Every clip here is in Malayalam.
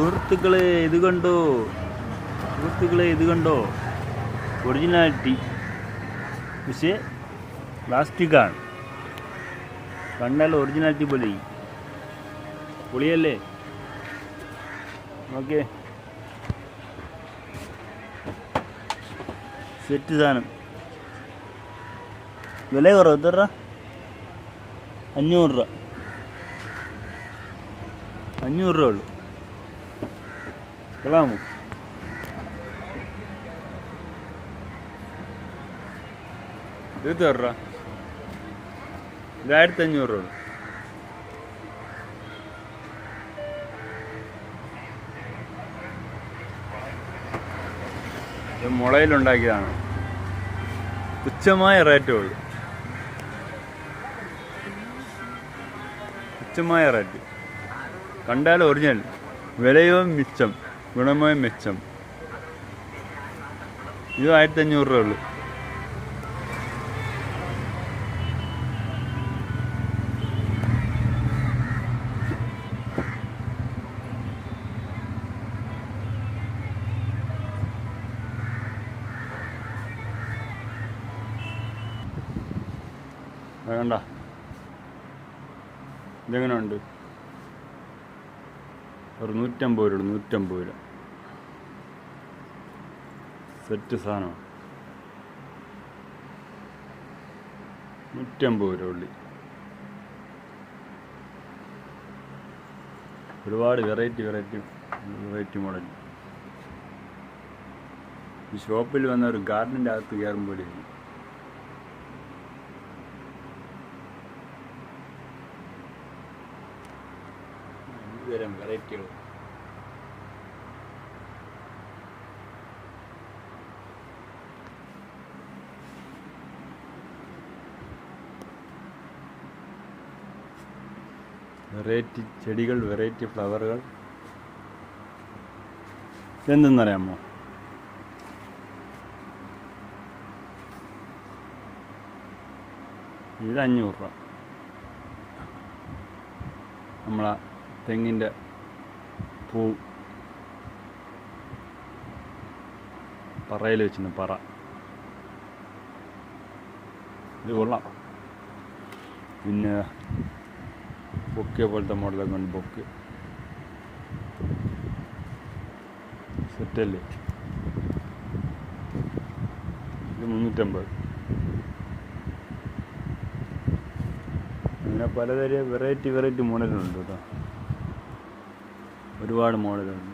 സുഹൃത്തുക്കളെ ഇത് കണ്ടോ? സുഹൃത്തുക്കളെ ഇത് കണ്ടോ? ഒറിജിനാലിറ്റി പക്ഷേ പ്ലാസ്റ്റിക്കാണ് കണ്ടാൽ ഒറിജിനാലിറ്റി പോലെ. പൊളിയല്ലേ? ഓക്കെ സെറ്റ് സാധനം. വില കുറവ് എത്ര രൂപ? അഞ്ഞൂറ് രൂപ. അഞ്ഞൂറ് രൂപ ഉള്ളു. കൊള്ളാമോ ഇത് എത്ര ഇത് ആയിരത്തി അഞ്ഞൂറ് രൂപ ഇത് മുളയിലുണ്ടാക്കിയതാണ്. തുച്ഛമായ റേറ്റേ ഉള്ളൂ. തുച്ഛമായ റേറ്റ്. കണ്ടാൽ ഒറിജിനൽ വിലയോ മിച്ചം. ഗുണമോ മെച്ചം. ഇത് ആയിരത്തി അഞ്ഞൂറ് രൂപ ഉള്ളൂ. വേണ്ട. ഇതെങ്ങനെ ഉണ്ട് ഒരു നൂറ്റമ്പത് രൂപ നൂറ്റമ്പത് രൂപ. സെറ്റ് സാധനമാണ് നൂറ്റമ്പത് രൂപ ഉള്ളി. ഒരുപാട് വെറൈറ്റി വെറൈറ്റി വെറൈറ്റി മോഡൽ ഈ ഷോപ്പിൽ വന്ന ഒരു ഗാർഡന്റെ അകത്ത് കയറുമ്പോൾ ഇരിക്കും. തരം വെറൈറ്റികൾ. വെറൈറ്റി ചെടികൾ വെറൈറ്റി ഫ്ലവറുകൾ. എന്തെന്നറിയാമോ ഇത് അഞ്ഞൂറ് രൂപ. നമ്മളെ തെങ്ങിന്റെ പൂ. പറയിൽ വെച്ചിരുന്നു പറ. ഇത് കൊള്ളാം. പിന്നെ ബൊക്കെ പോലത്തെ മോഡലൊക്കെ ഉണ്ട് ബൊക്ക് സെറ്റല്ലേ? ഇത് മുന്നൂറ്റമ്പത്. അങ്ങനെ പലതരം വെറൈറ്റി വെറൈറ്റി മോഡലുണ്ട് കേട്ടോ. ഒരുപാട് മോഡലുണ്ട്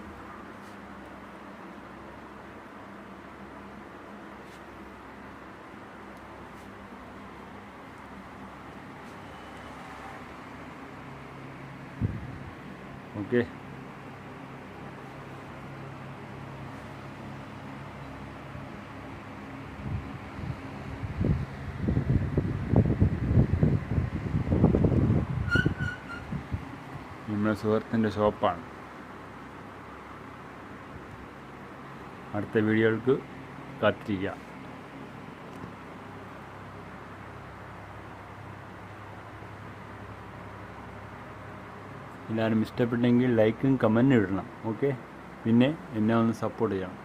ഓക്കെ. നമ്മുടെ സുഹൃത്തിന്റെ ഷോപ്പാണ്. അടുത്ത വീഡിയോകൾക്ക് കാത്തിരിക്കുക. എല്ലാവരും ഇഷ്ടപ്പെട്ടെങ്കിൽ ലൈക്കും കമന്റും ഇടണം ഓക്കെ? പിന്നെ എന്നെ ഒന്ന് സപ്പോർട്ട് ചെയ്യണം.